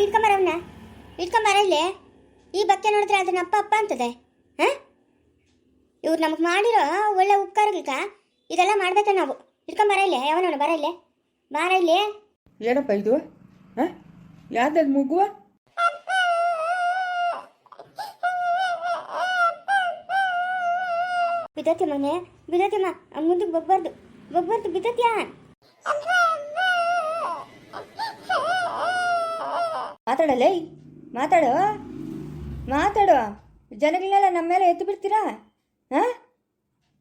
ಇಟ್ಕೊಂಬರ ಅವನ್ನ ಇಟ್ಕೊಂಬರ ಇಲ್ಲಿ. ಈ ಬಕ್ಕೆ ನೋಡಿದ್ರೆ ಅದನ್ನ ಅಪ್ಪ ಅಪ್ಪ ಅಂತದೆ. ಹಾಂ? ಇವ್ರು ನಮಗೆ ಮಾಡಿರೋ ಒಳ್ಳೆ ಉಪಕಾರಗಳಿಗ ಇದೆಲ್ಲ ಮಾಡ್ಬೇಕ ನಾವು. ಇಟ್ಕೊಂಬರ ಇಲ್ಲಿ. ಯಾವನವನು ಬರ ಇಲ್ಲಿ. ಬಾರ ಇಲ್ಲಿ. ಏನಪ್ಪ ಇದು? ಹಾಂ? ಯಾವ್ದದು ಮಗುವ ಬಿದ್ದತಿ ಮನೆ. ಬಿದ್ದತಿಮ್ಮ ಮುಂದಕ್ಕೆ ಬಗ್ಬಾರ್ದು ಬಗ್ಬಾರ್ದು ಬಿದ್ದತ್ಯಾ ಮಾತಾಡಲೇ? ಮಾತಾಡು? ಮಾತಾಡು? ಜನಗಳನ್ನೆಲ್ಲ ನಮ್ಮ ಮೇಲೆ ಎತ್ತು ಬಿಡ್ತೀರಾ? ಹಾಂ?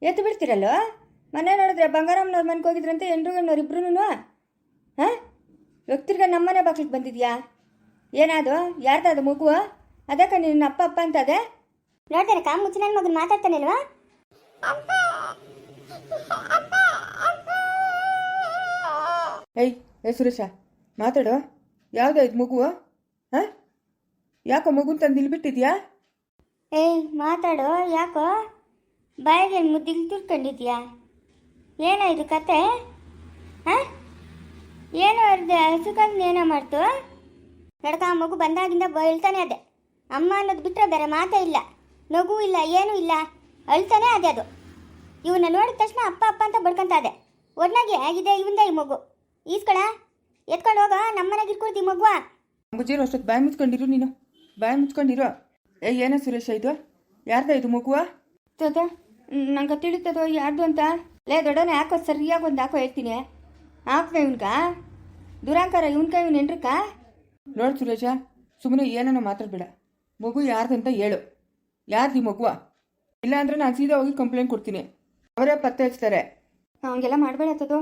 ಎತ್ತು ಬಿಡ್ತೀರಲ್ಲೋ? ಮನೆ ನೋಡಿದ್ರೆ ಬಂಗಾರಮ್ಮನವ್ರ ಮನೆಗೆ ಹೋಗಿದ್ರಂತೆ ಎಂಡ್ರುಗಣ್ಣವ್ರು ಇಬ್ರು ಹಾಂ? ವ್ಯಕ್ತಿರ್ಗ ನಮ್ಮನೆ ಬಾಗ್ಲಿಗೆ ಬಂದಿದ್ಯಾ? ಏನಾದು? ಯಾರ್ದಾದ ಮಗು? ಅದಕ್ಕೆ ನಿನ್ನ ಅಪ್ಪ ಅಪ್ಪ ಅಂತ ಅದೇ ನೋಡ್ತಾರೆ ಕಾ ಮುಚ್ಚಿನ ಮಾತಾಡ್ತಾನೆ ಏಯ್, ಏ ಸುರೇಶ, ಮಾತಾಡು. ಯಾವ್ದು ಇದು ಮಗು? ಹಾಂ? ಯಾಕೋ ಮಗು ತಂದು ಇಲ್ಬಿಟ್ಟಿದ್ಯಾ ಏಯ್ ಮಾತಾಡು, ಯಾಕೋ? ಬಾಯಿಗೆ ಮುದ್ದಿಲ್ ತಿಳ್ಕೊಂಡಿದ್ಯಾ ಏನೋ ಇದು ಕತೆ? ಹಾಂ? ಏನೋ ಅರ್ಧ ಹಸುಕಂದು ಏನೋ ಮಾಡ್ತು? ನಡ್ಕ, ಆ ಮಗು ಬಂದಾಗಿಂದ ಹೇಳ್ತಾನೆ ಅದೇ. ಅಮ್ಮ ಅನ್ನೋದು ಬಿಟ್ಟರೆ ಬೇರೆ ಮಾತೇ ಇಲ್ಲ. ನಗು ಇಲ್ಲ ಏನೂ ಇಲ್ಲ. ಅಳ್ತಾನೆ ಅದೇ ಅದು. ಇವನ್ನ ನೋಡಿದ ತಕ್ಷಣ ಅಪ್ಪ ಅಪ್ಪ ಅಂತ ಬಡ್ಕೊಂತ ಇದೆ. ಒಟ್ನಾಗೆ ಆಗಿದೆ ಇವಂದ ಈ ಮಗು. ಈಸ್ಕೊಳ ಎತ್ಕೊಂಡು ಹೋಗ ನಮ್ಮನೆಗೆ ಇಟ್ಕೊಳ್ತಿ ಮಗುವ. ಮುಜೀರು ಅಷ್ಟೊತ್ತು ಬಾಯಿ ಮುಚ್ಕೊಂಡಿರು ನೀನು. ಬಾಯಿ ಮುಚ್ಕೊಂಡಿರು ಏ ಏನೋ ಸುರೇಶ ಇದು? ಯಾರ್ದ ಇದು ಮಗುವ? ತೋತ ನಂಗೆ ತಿಳಿತದೋ ಯಾರ್ದು ಅಂತ? ಲೇ ದೊಡ್ಡವನ ಯಾಕೋ ಸರಿಯಾಗಿ ಒಂದು ಹಾಕೋ ಹೇಳ್ತೀನಿ. ಹಾಕ್ನ ಇವನ್ಕ ದುರಾಂಕಾರ ಇವನ್ಕ ಇವನ್ ಎಂಟ್ರಕ್ಕ ನೋಡು ಸುರೇಶ ಸುಮ್ಮನೆ ಏನನ್ನ ಮಾತಾಡ್ಬೇಡ. ಮಗು ಯಾರ್ದಂತ ಹೇಳು. ಯಾರ್ದು ಈ ಮಗುವ? ಇಲ್ಲ ಅಂದ್ರೆ ನಾನು ಸೀದಾ ಹೋಗಿ ಕಂಪ್ಲೇಂಟ್ ಕೊಡ್ತೀನಿ. ಅವರೇ ಪತ್ತೆ ಹಚ್ತಾರೆ ಹಂಗೆಲ್ಲ ಮಾಡಬೇಡ ತದು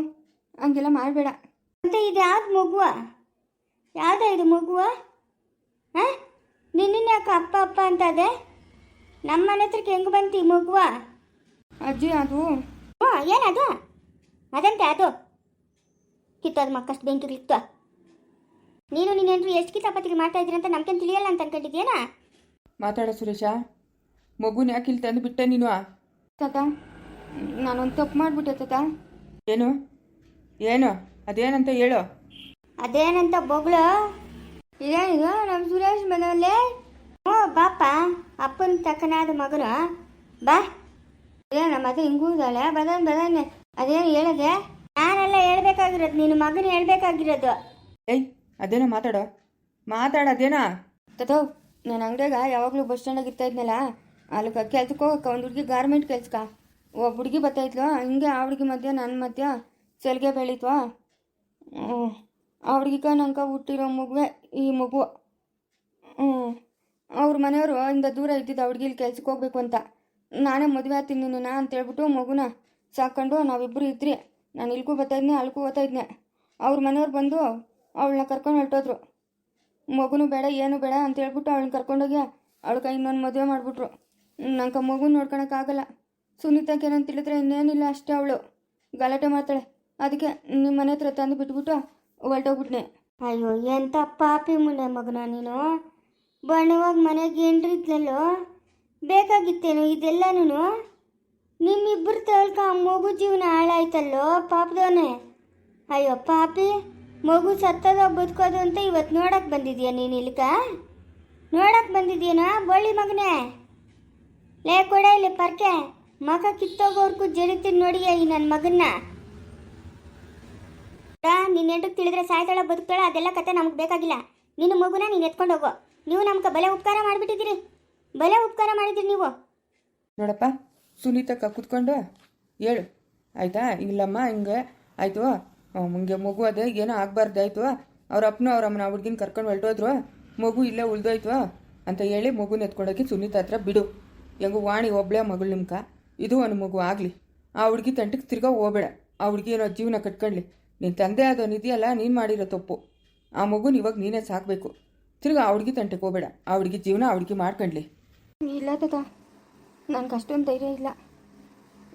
ಹಂಗೆಲ್ಲ ಮಾಡಬೇಡ. ಮತ್ತೆ ಇದು ಯಾವ್ದು ಮಗುವ? ಯಾವ್ದ ಇದು ಮಗುವ? ಹಾಂ? ನಿನ್ನ ಯಾಕೆ ಅಪ್ಪ ಅಪ್ಪ ಅಂತ ಅದೇ ನಮ್ಮ ಮನೆ ಹತ್ರಕ್ಕೆ ಹೆಂಗೆ ಬಂತಿ ಈ ಮಗುವ? ಅಜ್ಜಿ ಅದು ಹ್ಞೂ ಏನದು ಅದಂತೆ ಅದು? ಕಿತ್ತದ ಮಕ್ಕಷ್ಟು ಬೆಂಕಿ ಇತ್ತು ನೀನು ನೀನೇನ್ರು ಎಷ್ಟು ಕಿತಾಪತ್ತಿಗೆ ಮಾಡ್ತಾ ಇದ್ದೀರಿ ಅಂತ ನಮ್ಗೇನು ತಿಳಿಯಲ್ಲ ಅಂತ ಅನ್ಕೊಂಡಿದ್ಯೇನಾ ಮಾತಾಡ ಸುರೇಶ. ಮಗುನ ಯಾಕೆ ಇಲ್ಲಿ ತಂದು ಬಿಟ್ಟೆ ನೀನು? ತಾತ ನಾನೊಂದು ತಪ್ಪು ಮಾಡಿಬಿಟ್ಟೆ ತಾತ ಏನು? ಏನು? ಅದೇನಂತ ಹೇಳು. ಅದೇನಂತ ಬೊಗಳು? ಇದೇನಿದು? ನಮ್ಮ ಸುರೇಶ್ ಮನೆಯಲ್ಲೇ? ಓ ಬಾಪ ಅಪ್ಪನ ತಕ್ಕನಾದ ಮಗನು. ಬಾ. ಏನ ಮತ್ತೆ ಹಿಂಗೂದಾಳೆ ಬದನ್ ಬದನ್ ಅದೇನು ಹೇಳದೆ? ನಾನೆಲ್ಲ ಹೇಳ್ಬೇಕಾಗಿರೋದು. ನಿನ್ನ ಮಗನ ಹೇಳ್ಬೇಕಾಗಿರೋದು. ಏಯ್ ಅದೇನೋ ಮಾತಾಡೋ. ಮಾತಾಡ ಅದೇನಾ ತತೋ ನಾನು ಅಂಗಡಿಯಾಗ ಯಾವಾಗಲೂ ಬಸ್ ಸ್ಟ್ಯಾಂಡಾಗ ಇರ್ತಾ ಇದ್ನಲ್ಲ. ಅಲ್ಲಿ ಕೆಲ್ಸಕ್ಕೆ ಹೋಗಕ್ಕ ಒಂದು ಹುಡುಗಿ ಗಾರ್ಮೆಂಟ್ ಕೆಲ್ಸಕ್ಕ. ಒಬ್ಬ ಹುಡುಗಿ ಬರ್ತಾಯಿದ್ಲು ಹಿಂಗೆ ಆ ಹುಡುಗಿ ಮಧ್ಯ ನನ್ನ ಮಧ್ಯ ಸೆಲ್ಗೆ ಬೆಳೀತ್ವಾ. ಆ ಕ ನಂಕ ಹುಟ್ಟಿರೋ ಮಗುವೆ ಈ ಮಗು. ಹ್ಞೂ ಅವ್ರ ಮನೆಯವರು ಇಂದ ದೂರ ಇದ್ದಿದ್ದು ಆ ಇಲ್ಲಿ ಕೆಲ್ಸಕ್ಕೆ ಹೋಗ್ಬೇಕು ಅಂತ. ನಾನೇ ಮದುವೆ ಆಗ್ತೀನಿ ನಿನ್ನ ಅಂತೇಳ್ಬಿಟ್ಟು ಮಗುನ ಸಾಕೊಂಡು ನಾವಿಬ್ಬರು ಇದ್ರಿ. ನಾನು ಇಲ್ಗೂ ಬರ್ತಾಯಿದ್ನೆ ಅಲ್ಗೂ ಓದ್ತಾಯಿದ್ನೆ. ಅವ್ರ ಮನೆಯವ್ರು ಬಂದು ಅವಳನ್ನ ಕರ್ಕೊಂಡು ಹೊರಟೋದ್ರು. ಮಗುನೂ ಬೇಡ, ಏನು ಬೇಡ ಅಂತ ಹೇಳ್ಬಿಟ್ಟು ಅವಳನ್ನ ಕರ್ಕೊಂಡೋಗಿ ಕೈ ಇನ್ನೊಂದು ಮದುವೆ ಮಾಡಿಬಿಟ್ರು. ನಂಗೆ ಮಗು ನೋಡ್ಕೊಳಕ್ಕಾಗಲ್ಲ ಸುನೀತಾಗೆ ಏನಂತ ತಿಳಿದ್ರೆ ಇನ್ನೇನಿಲ್ಲ, ಅಷ್ಟೇ ಅವಳು. ಗಲಾಟೆ ಮಾಡ್ತಾಳೆ. ಅದಕ್ಕೆ ನಿಮ್ಮ ಮನೆ ಹತ್ರ ತಂದು ಬಿಟ್ಬಿಟ್ಟು ಹೊರಟೋಗ್ಬಿಟ್ನೆ. ಅಯ್ಯೋ, ಎಂತ ಪಾಪಿ ಮುಂಡೆ ಮಗನ ನೀನು. ಬಣ್ಣವಾಗಿ ಮನೆಗೆ ಏನ್ರಿದ್ಲಲ್ಲೋ ಬೇಕಾಗಿತ್ತೇನು ಇದೆಲ್ಲನೂ ನಿಮ್ಮಿಬ್ಬರು ತಳ್ಕ ಮಗು ಜೀವನ ಹಾಳಾಯ್ತಲ್ಲೋ, ಪಾಪದವನೇ? ಅಯ್ಯೋ, ಪಾಪಿ, ಮಗು ಸತ್ತದ ಬದುಕೋದು ಅಂತ ಇವತ್ತು ನೋಡಕ್ಕೆ ಬಂದಿದ್ಯಾ ನೀನು ಇಲ್ಕ ನೋಡಕ್ಕೆ ಬಂದಿದ್ಯೇನಾ, ಬಳ್ಳಿ ಮಗನೇ? ಲೇ, ಕೊಡ ಇಲ್ಲಿ, ಪರ್ಕೆ. ಮಗ ಕಿತ್ತೋಗೋರ್ಗೂ ಜಡಿತೀನಿ ನೋಡಿಯ ಈ ನನ್ನ ಮಗನ್ನ? ನೀನ್ ಎಂಟಕ್ಕೆ ತಿಳಿದ್ರೆ ಸಾಯ್ತಾಳ, ಬದುಕ್ತಾಳ, ಅದೆಲ್ಲ ಕತೆ ನಮ್ಗೆ ಬೇಕಾಗಿಲ್ಲ. ನಿನ್ನ ಮಗುನ ನೀನು ಎತ್ಕೊಂಡು ಹೋಗೋ. ನೀವು ನಮ್ಗೆ ಬಲೆ ಉಪಕಾರ ಮಾಡಿಬಿಟ್ಟಿದ್ದೀರಿ. ಬಲೆ ಉಪಕಾರ ಮಾಡಿದ್ದೀರಿ ನೀವು. ನೋಡಪ್ಪ ಸುನೀತಕ್ಕ ಕುತ್ಕೊಂಡು ಹೇಳು ಆಯ್ತಾ? ಇಲ್ಲಮ್ಮ, ಹಿಂಗೆ ಆಯಿತು. ಮುಂಗೆ ಮಗು ಅದೇ, ಏನೋ ಆಗಬಾರ್ದಾಯ್ತು ಅವ್ರ ಅಪ್ಪನೂ ಅವ್ರ ಅಮ್ಮನ ಹುಡ್ಗಿನ ಕರ್ಕೊಂಡು ಹೊರಟೋದ್ರು. ಮಗು ಇಲ್ಲೇ ಉಳ್ದೋಯ್ತು. ಅಂತ ಹೇಳಿ ಮಗುನ ಎತ್ಕೊಂಡೋಗಿ ಸುನೀತ ಹತ್ರ ಬಿಡು, ಹೆಂಗು ವಾಣಿ ಒಬ್ಳೆ ಮಗಳು ನಿಮ್ಕ. ಇದು ಒಂದು ಮಗು ಆಗಲಿ. ಆ ಹುಡುಗಿ ತಂಟಕ್ಕೆ ತಿರ್ಗಾ ಹೋಗಬೇಡ. ಆ ಹುಡುಗಿ ಏನೋ ಜೀವನ ಕಟ್ಕೊಳ್ಳಿ. ನಿನ್ನ ತಂದೆ ಅದೊಂದು ಇದೆಯಲ್ಲ, ನೀನು ಮಾಡಿರೋ ತಪ್ಪು. ಆ ಮಗುನ ಇವಾಗ ನೀನೇ ಸಾಕಬೇಕು. ತಿರ್ಗಾ ಆ ಹುಡುಗಿ ತಂಟಕ್ಕೆ ಹೋಗಬೇಡ. ಆ ಹುಡುಗಿ ಜೀವನ ಆ ಹುಡುಗಿ ಮಾಡ್ಕೊಳ್ಳಿ ಇಲ್ಲ ತಾತ. ನನಗೆ ಅಷ್ಟೊಂದು ಧೈರ್ಯ ಇಲ್ಲ.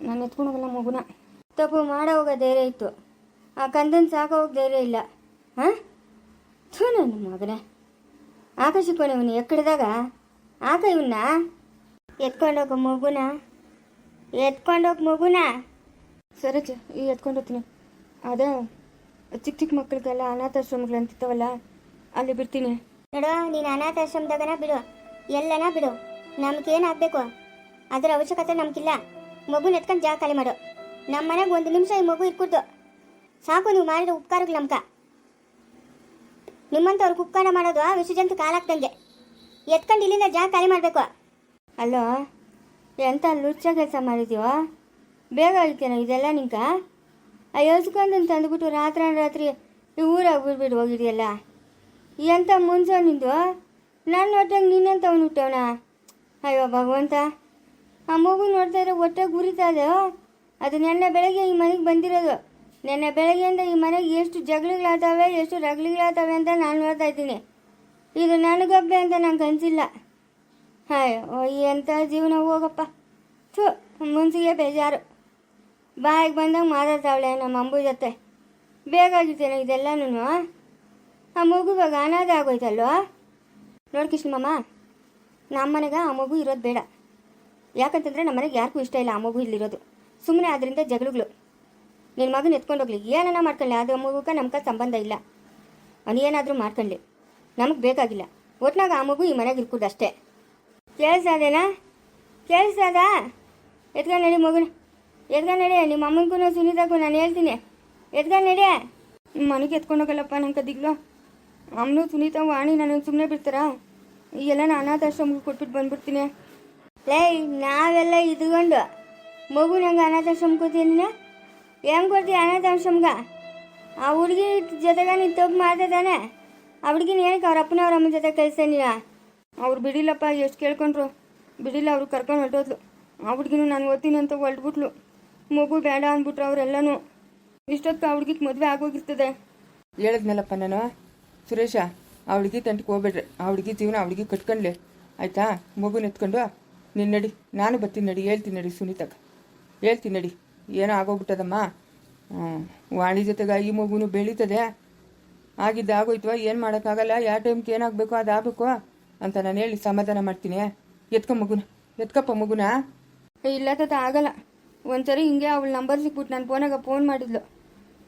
ನಾನು ಎತ್ಕೊಂಡೋಗಲ್ಲ ಮಗುನ. ತಪ್ಪು ಮಾಡೋ ಹೋಗೋ ಧೈರ್ಯ ಇತ್ತು. ಆ ಕಂದನ್ ಸಾಕೋ ಹೋಗೋ ಧೈರ್ಯ ಇಲ್ಲ. ಹಾಂ? ಥೂ ನನ್ನ ಮಗನೇ. ಆಕಾಶಕ್ಕೆ ಇವನು ಎಕ್ಕಡ್ದಾಗ. ಆಕ ಇವನ್ನ ಎತ್ಕೊಂಡೋಗೋ ಮಗುನ. ಎತ್ಕೊಂಡೋಗಿ ಮಗುನ. ಸರಿ ಚ ಈ ಎತ್ಕೊಂಡು ಹೋಗ್ತೀನಿ. ಅದೇ ಚಿಕ್ಕ ಚಿಕ್ಕ ಮಕ್ಕಳಿಗೆಲ್ಲ ಅನಾಥಾಶ್ರಮಗಳು ಅಂತಿರ್ತಾವಲ್ಲ ಅಲ್ಲಿ ಬಿಡ್ತೀನಿ. ನೋಡು ನೀನು ಅನಾಥಾಶ್ರಮದಾಗನ ಬಿಡು. ಎಲ್ಲನ ಬಿಡು. ನಮ್ಗೇನು ಆಗಬೇಕು? ಅದರ ಅವಶ್ಯಕತೆ ನಮ್ಗಿಲ್ಲ ಮಗುನ ಎತ್ಕೊಂಡು ಜಾಗ ಖಾಲಿ ಮಾಡು. ನಮ್ಮ ಮನೆಗೆ ಒಂದು ನಿಮಿಷ ಈ ಮಗು ಇಟ್ಕೊಡ್ದು ಸಾಕು ನೀವು ಮಾಡಿರೋ ಉಪಕಾರಗಳು ನಮ್ಕ. ನಿಮ್ಮಂಥವ್ರಿಗೆ ಉಪಕಾರ ಮಾಡೋದು ವಿಸರ್ಜಂತ ಕಾಲಾಕ್ದಂಗೆ ಎತ್ಕೊಂಡು ಇಲ್ಲಿಂದ ಜಾಗ ಖಾಲಿ ಮಾಡಬೇಕು. ಅಲ್ಲೋ ಎಂತ ಲುಚ್ಚ ಕೆಲಸ ಮಾಡಿದ್ದೀವೋ? ಬೇಗ ಹೇಳ್ತೀನ, ಇದೆಲ್ಲ ನಿಂಕ ಆ ಎಳ್ಸ್ಕೊಂಡಂತ ತಂದುಬಿಟ್ಟು ರಾತ್ರಿ ರಾತ್ರಿ ಈ ಊರಾಗ ಬಿಡ್ಬಿಟ್ಟು ಹೋಗಿದೆಯಲ್ಲ? ಎಂಥ ಮುಂಚೆ ನಿಂದು? ನಾನು ನೋಡ್ದಂಗೆ ನಿನ್ನಂತ ಅವನು ಹುಟ್ಟವನ? ಅಯ್ಯೋ ಭಗವಂತ, ಆ ಮಗು ನೋಡ್ತಾ ಇದ್ರೆ ಹೊಟ್ಟೆ ಗುರಿತಾ ಅದು ನೆನ್ನೆ ಬೆಳಗ್ಗೆ ಈ ಮನೆಗೆ ಬಂದಿರೋದು. ನೆನ್ನೆ ಬೆಳಗ್ಗೆಯಿಂದ ಈ ಮನೆಗೆ ಎಷ್ಟು ಜಗಳಗಳಾಗ್ತವೆ, ಎಷ್ಟು ರಗಳೆಗಳಾಗ್ತವೆ ಅಂತ ನಾನು ನೋಡ್ತಾ ಇದ್ದೀನಿ. ಇದು ನನಗೊಬ್ಬೆ ಅಂತ ನಂಗೆ ಅನ್ಸಿಲ್ಲ. ಅಯ್ಯೋ ಎಂಥ ಜೀವನ ಹೋಗಪ್ಪ. ಥು, ಮುನ್ಸಿಗೆ ಬೇಜಾರು. ಬಾಯಿಗೆ ಬಂದಾಗ ಮಾತಾಡ್ತಾವಳೆ ನಮ್ಮ ಅಂಬು ಜೊತೆ. ಬೇಕಾಗಿತ್ತೇನೋ ಇದೆಲ್ಲನೂ ಆ? ಮಗು ಇವಾಗ ಅನಾಥ ಆಗೋಯ್ತಲ್ವ? ನೋಡಿ ಕೃಷ್ಣಮ್ಮ ನಮ್ಮ ಮನೆಗೆ ಆ ಮಗು ಇರೋದು ಬೇಡ. ಯಾಕಂತಂದ್ರೆ ನಮ್ಮ ಮನೆಗೆ ಯಾರಿಗೂ ಇಷ್ಟ ಇಲ್ಲ ಆ ಮಗು ಇಲ್ಲಿರೋದು. ಸುಮ್ಮನೆ ಅದರಿಂದ ಜಗಳಗಳು. ನಿನ್ನ ಮಗನ ಎತ್ಕೊಂಡು ಹೋಗ್ಲಿ. ಏನನ್ನ ಮಾಡ್ಕೊಳ್ಳಿ ಅದು ಮಗುಗೆ ನಮ್ಗೆ ಸಂಬಂಧ ಇಲ್ಲ. ಅವನು ಏನಾದರೂ ಮಾಡ್ಕೊಳ್ಳಿ ನಮಗೆ ಬೇಕಾಗಿಲ್ಲ. ಒಟ್ನಾಗ ಆ ಮಗು ಈ ಮನೆಗೆ ಇರ್ಕೂದು ಅಷ್ಟೇ ಕೇಳಿಸ್ತಾದೇನಾ ಕೇಳಿಸ್ತಾದ ಎತ್ಕೊಂಡು ನಡಿ ಮಗುನ. ಎತ್ಕೊಂಡು ನಡಿ, ನಿಮ್ಮ ಅಮ್ಮನಿಗೂ ಸುನೀತಾಗೂ ನಾನು ಹೇಳ್ತೀನಿ. ಎತ್ಕೊಂಡು ನಡಿ. ಮನೆಗೆ ಎತ್ಕೊಂಡು ಹೋಗಲ್ಲಪ್ಪ ನಂಗೆ ದಿಗ್ಲು ಅಮ್ಮನು ಸುನೀತಾ ವಾಣಿ ನನಗೆ ಸುಮ್ಮನೆ ಬಿಡ್ತಾರಾ? ಈಗೆಲ್ಲ ನಾನು ಅನಾಥಾಶ್ರಮಕ್ಕೆ ಕೊಟ್ಬಿಟ್ಟು ಬಂದ್ಬಿಡ್ತೀನಿ. ಲೈ, ನಾವೆಲ್ಲ ಇದ್ಕೊಂಡು. ಮಗು ನಂಗೆ ಅನಾಥಾಶ್ರಮ ಕೊಡ್ತೀನಿ ಹೆಂಗೆ ಕೊಡ್ತೀವಿ ಅನಾಥಾಶ್ರಮ್ಗೆ? ಆ ಹುಡುಗಿ ಜೊತೆಗೆ ನೀನು ತಪ್ಪು ಮಾಡ್ತದಾನೆ ಆ ಹುಡುಗಿನ ಏನಕ್ಕೆ ಅವ್ರ ಅಪ್ಪನ ಅವ್ರ ಅಮ್ಮನ ಜೊತೆ ಕಳಿಸ್ತಾ ನೀನು? ಅವ್ರು ಬಿಡಿಲ್ಲಪ್ಪ, ಎಷ್ಟು ಕೇಳ್ಕೊಂಡ್ರು? ಬಿಡಿಲ್ಲ, ಅವ್ರು ಕರ್ಕೊಂಡು ಹೊರಟೋದ್ಲು. ಆ ಹುಡ್ಗಿನೂ ನಾನು ಓದ್ತೀನಿ ಅಂತ ಹೊರಟ್ಬಿಟ್ಲು. ಮಗು ಬೇಡ ಅಂದ್ಬಿಟ್ರು ಅವರೆಲ್ಲನೂ. ಇಷ್ಟೊತ್ತು ಆ ಹುಡ್ಗಿಗೆ ಮದುವೆ ಆಗೋಗಿರ್ತದೆ. ಹೇಳಿದ್ನಲ್ಲಪ್ಪ ನಾನು. ಸುರೇಶ, ಆ ಹುಡುಗಿ ತಂಟಕ್ಕೆ ಹೋಗ್ಬೇಡ್ರಿ. ಆ ಹುಡುಗಿ ಜೀವನ ಆ ಹುಡುಗಿ ಕಟ್ಕೊಂಡ್ಲಿ. ಆಯ್ತಾ? ಮಗು ಎತ್ಕೊಂಡು ನಿನ್ನ ನಡಿ, ನಾನು ಬರ್ತೀನಿ ನಡಿ, ಹೇಳ್ತೀನಿ ನಡಿ ಸುನೀತಕ್ಕ ಹೇಳ್ತೀನಿ ನಡಿ. ಏನೋ ಆಗೋಗ್ಬಿಟ್ಟದಮ್ಮ. ವಾಣಿ ಜೊತೆಗೆ ಈ ಮಗುನು ಬೆಳೀತದೆ. ಆಗಿದ್ದು ಆಗೋಯ್ತು ಏನು ಮಾಡೋಕ್ಕಾಗಲ್ಲ? ಯಾವ ಟೈಮ್ಗೆ ಏನಾಗಬೇಕು ಅದು ಆಗಬೇಕು ಅಂತ ನಾನು ಹೇಳಿ ಸಮಾಧಾನ ಮಾಡ್ತೀನಿ. ಎತ್ಕೊ ಮಗುನ ಎತ್ಕಪ್ಪ ಮಗುನ. ಇಲ್ಲ ತಾತ ಆಗಲ್ಲ. ಒಂದ್ಸರಿ ಹಿಂಗೆ ಅವಳ ನಂಬರ್ ಸಿಕ್ಬಿಟ್ಟು ನಾನು ಫೋನಾಗ ಫೋನ್ ಮಾಡಿದ್ಲು.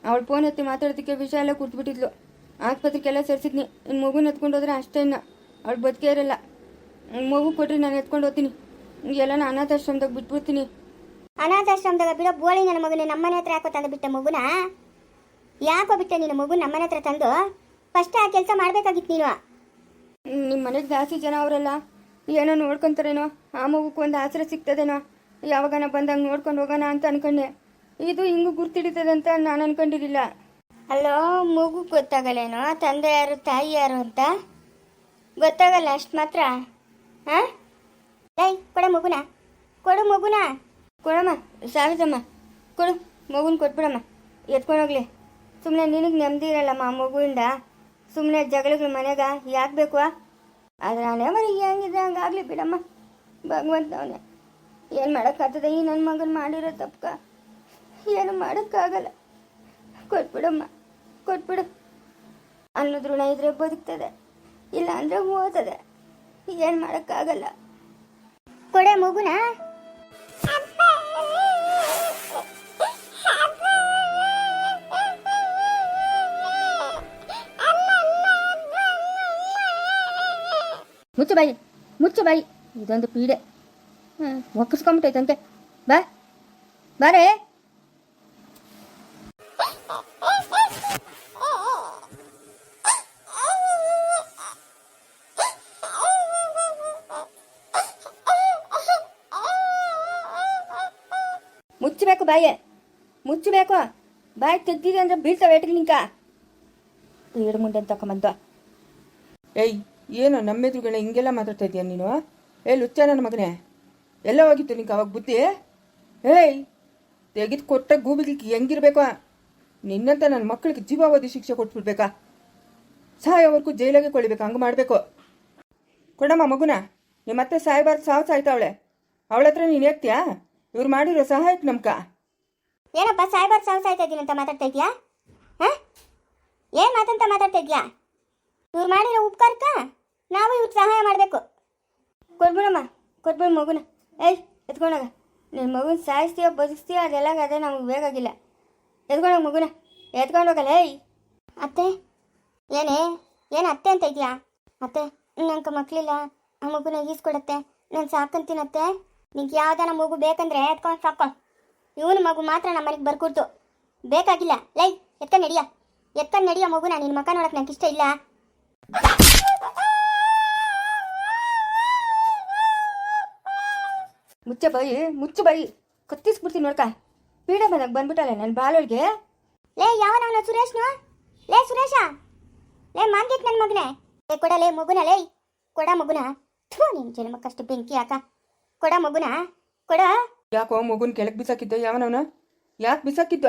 ಅವಳು ಫೋನ್ ಎತ್ತಿ ಮಾತಾಡೋದಕ್ಕೆ ವಿಷಯ ಎಲ್ಲ ಕೂತ್ಬಿಟ್ಟಿದ್ಲು ಆಸ್ಪತ್ರೆಗೆಲ್ಲ ಸೇರಿಸಿದ್ನಿ. ಇನ್ನು ಮಗುನ ಎತ್ಕೊಂಡು ಹೋದ್ರೆ ಅಷ್ಟೇ ಇನ್ನ. ಅವಳು ಬದುಕೇ ಇರಲ್ಲ. ಮಗು ಕೊಟ್ರಿ ನಾನು ಎತ್ಕೊಂಡು ಹೋಗ್ತೀನಿ. ಎಲ್ಲ ನಾನು ಅನಾಥಾಶ್ರಮದಾಗ ಬಿಟ್ಬಿಡ್ತೀನಿ. ಅನಾಥಾಶ್ರಮದಾಗ ಬಿಡೋ ಬೋಳಿ ನನ್ನ ಮಗನ ನಮ್ಮನೆ ಹತ್ರ ಯಾಕೋ ತಂದು ಬಿಟ್ಟ ಮಗುನ? ಯಾಕೋ ಬಿಟ್ಟೆ ನಿನ್ನ ಮಗು ನಮ್ಮನೆ ಹತ್ರ ತಂದು? ಫಸ್ಟ್ ಆ ಕೆಲಸ ಮಾಡ್ಬೇಕಾಗಿತ್ತು ನೀನು. ನಿಮ್ಮ ಮನೆಗೆ ಜಾಸ್ತಿ ಜನ ಅವರೆಲ್ಲ ಏನೋ ನೋಡ್ಕೊಂತಾರೇನೋ ಆ ಮಗುಕ್ಕೆ ಒಂದು ಆಸರೆ ಸಿಗ್ತದೇನೋ ಯಾವಾಗನ ಬಂದಾಗ ನೋಡ್ಕೊಂಡು ಹೋಗೋಣ ಅಂತ ಅನ್ಕೊಂಡೆ. ಇದು ಹಿಂಗೂ ಗುರ್ತಿಡಿತದೆ ಅಂತ ನಾನು ಅನ್ಕೊಂಡಿರಲಿಲ್ಲ. ಅಲ್ಲೋ ಮಗು ಗೊತ್ತಾಗಲ್ಲೇನೋ ತಂದೆ ಯಾರು ತಾಯಿ ಯಾರು ಅಂತ? ಗೊತ್ತಾಗಲ್ಲ ಅಷ್ಟು ಮಾತ್ರ? ಹಾಂ ಏಯ್ ಕೊಡ ಮಗುನ ಕೊಡು ಮಗುನ. ಕೊಡಮ್ಮ ಸಾವಿತಮ್ಮ ಕೊಡು ಮಗುನ ಕೊಟ್ಬಿಡಮ್ಮ ಎತ್ಕೊಂಡೋಗ್ಲಿ ಸುಮ್ಮನೆ ನಿನಗೆ ನೆಮ್ಮದಿ ಇರಲ್ಲಮ್ಮ ಆ ಮಗುವಿಂದ. ಸುಮ್ಮನೆ ಜಗಳಗಳು ಮನೆಗ ಯಾಕೆ ಬೇಕು ಆದ್ರೆ ನಾನೇ ಮನೆ ಹೆಂಗಿದ್ರೆ ಹಂಗಾಗ್ಲಿ ಬಿಡಮ್ಮ. ಭಗವಂತವನೆ. ಏನು ಮಾಡೋಕ್ಕಾಗ್ತದೆ? ಈ ನನ್ನ ಮಗನ ಮಾಡಿರೋ ತಪ್ಪಕ ಏನು ಮಾಡೋಕ್ಕಾಗಲ್ಲ. ಕೊಟ್ಬಿಡಮ್ಮ. ಕೊಟ್ಬಿಡು. ಅನ್ನೋದು ಋಣ ಇದ್ರೆ ಬದುಕ್ತದೆ. ಇಲ್ಲ ಅಂದ್ರೆ ಹೋಗ್ತದೆ ಏನು ಮಾಡೋಕ್ಕಾಗಲ್ಲ. ಕೊಡೆ ಮಗುನ? ಮುಚ್ಚು ಬಾಯಿ ಮುಚ್ಚು ಬಾಯಿ ಇದೊಂದು ಪೀಡೆ ಒಕ್ಕಿಸ್ಕೊಂಬಿಟ್ಟೈತಂತೆ ಬಾ, ಬಾರೇ. ಮುಚ್ಚಬೇಕು ಬಾಯೆ. ಮುಚ್ಚಬೇಕು. ಬಾಯಿ ತೆಗ್ದಿದೆ ಅಂದ್ರೆ ಬೀಳ್ತಾವೆ ಏಟಿಗೆ ನಿಂಕ. ಪೀಡ್ ಮುಂದೆ ತಕೊಂಬಂತ ಏಯ್ ಏನು ನಮ್ಮ ಎದುರುಗಡೆ ಹಿಂಗೆಲ್ಲ ಮಾತಾಡ್ತಾ ಇದೀಯ ನೀನು? ಏ, ಲುಚ್ಚ ನನ್ನ ಮಗನೇ. ಎಲ್ಲ ಹೋಗಿತ್ತು ನಿಂಗೆ ಅವಾಗ ಬುದ್ಧಿ? ಏಯ್, ತೆಗೆದು ಕೊಟ್ಟ ಗೂಬಿಗೆ ಹೆಂಗಿರ್ಬೇಕು? ನಿನ್ನಂತ ನನ್ನ ಮಕ್ಕಳಿಗೆ ಜೀವಾವಧಿ ಶಿಕ್ಷೆ ಕೊಟ್ಬಿಡ್ಬೇಕಾ? ಸಾಯೋವರೆಗೂ ಜೈಲಾಗೆ ಕೊಳಿಬೇಕು, ಹಂಗೆ ಮಾಡಬೇಕು. ಕೊಡಮ್ಮ ಮಗುನ. ನಿಮ್ಮ ಮತ್ತೆ ಸಾಯಬಾರ್ದು, ಸಾವು ಸಾಯ್ತಾವಳೆ. ಅವಳ ಹತ್ರ ನೀನು ಹೇಳ್ತೀಯಾ? ಇವ್ರು ಮಾಡಿರೋ ಸಹಾಯಕ್ಕೆ ನಮ್ಕ ಏನಪ್ಪ ಸಾಯ್ಬಾರ್ ಸಾವು ಸಾಯ್ತಾ ಇದ್ದೀನಿ ಅಂತ ಮಾತಾಡ್ತಾ ಇದೀಯಾ? ಹಾಂ? ಏನು ಮಾತಂತ ಮಾತಾಡ್ತಾ ಇದೀಯಾ? ಇವ್ರು ಮಾಡಿರೋ ಉಪಕಾರಕ್ಕ? ನಾವು ಇವ್ರು ಸಹಾಯ ಮಾಡಬೇಕು. ಕೊಟ್ಬಿಡಮ್ಮ ಕೊಟ್ಬಿಡು ಮಗುನ. ಏಯ್, ಎತ್ಕೊಂಡಾಗ. ನಿನ್ನ ಮಗುನ ಸಾಯಿಸ್ತೀಯೋ ಬದುಕ್ತೀಯೋ ಅದೆಲ್ಲ ಅದೇ ನಮಗೆ ಬೇಕಾಗಿಲ್ಲ. ಎತ್ಕೊಂಡೋಗ ಮಗುನ. ಎತ್ಕೊಂಡೋಗಲ್ಲ, ಏಯ್. ಅತ್ತೆ, ಏನೇ, ಏನು ಅತ್ತೆ ಅಂತ ಇದೆಯಾ? ಅತ್ತೆ, ನಂಗೆ ಮಕ್ಕಳಿಲ್ಲ ಆ ಮಗುನ ಈಸ್ಕೊಡತ್ತೆ ನಾನು ಸಾಕಂತೀನತ್ತೆ ನಿಂಗೆ ಯಾವ್ದಾನ ಮಗು ಬೇಕಂದ್ರೆ ಎತ್ಕೊಂಡು ಸಾಕೊಂಡು ಇವನ ಮಗು ಮಾತ್ರ ನಮ್ಮ ಮನೆಗೆ ಬರ್ಕೊಡ್ತು. ಬೇಕಾಗಿಲ್ಲ. ಲೈ, ಎತ್ಕೊಂಡು ನಡಿಯ. ಎತ್ಕೊಂಡು ನಡಿಯ ಮಗುನ ನಿನ್ನ ಮಕ್ಕ ನೋಡಕ್ಕೆ ನಂಗೆ ಇಷ್ಟ ಇಲ್ಲ. ಮುಚ್ಚ ಬಾಯಿ ಮುಚ್ಚು ಬಾಯಿ ಕತ್ತಿಸ್ಬಿಡ್ತೀನಿ ನೋಡ್ಕ. ಪೀಡೆ ಬಂದಾಗ ಬಂದ್ಬಿಟ್ಟಲ್ಲ ನನ್ನ ಬಾಲೊಳಗೆ. ಲೇ ಯಾವನವನ ಸುರೇಶ್ನು? ಲೇ ಸುರೇಶ. ಲೇ ಮಾನ್ಗೆಟ್ ನನ್ನ ಮಗನೇ. ಲೇ ಕೊಡ ಲೇ ಮಗುನ ಲೇ. ಕೊಡ ಮಗುನ. ಥೂ ನಿನ್ ಜನ್ಮಕ್ಕಷ್ಟು ಬೆಂಕಿ ಯಾಕ ಕೊಡ ಮಗುನ. ಕೊಡ. ಯಾಕೋ ಮಗುನ ಕೆಳಗೆ ಬಿಸಾಕಿದ್ದ ಯಾವನವನ ಯಾಕೆ ಬಿಸಾಕಿದ್ದ?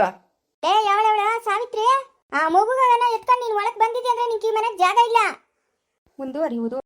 ಲೇ ಯಾವಳವಳ ಸಾವಿತ್ರಿ? ಆ ಮಗುಗಳನ್ನ ಎತ್ಕೊಂಡು ನೀನು ಒಳಗೆ ಬಂದಿದ್ಯಾ ಅಂದ್ರೆ ನಿಂಗೆ ಈ ಮನೆಗೆ ಜಾಗ ಇಲ್ಲ. ಮುಂದುವರಿಯುವುದು.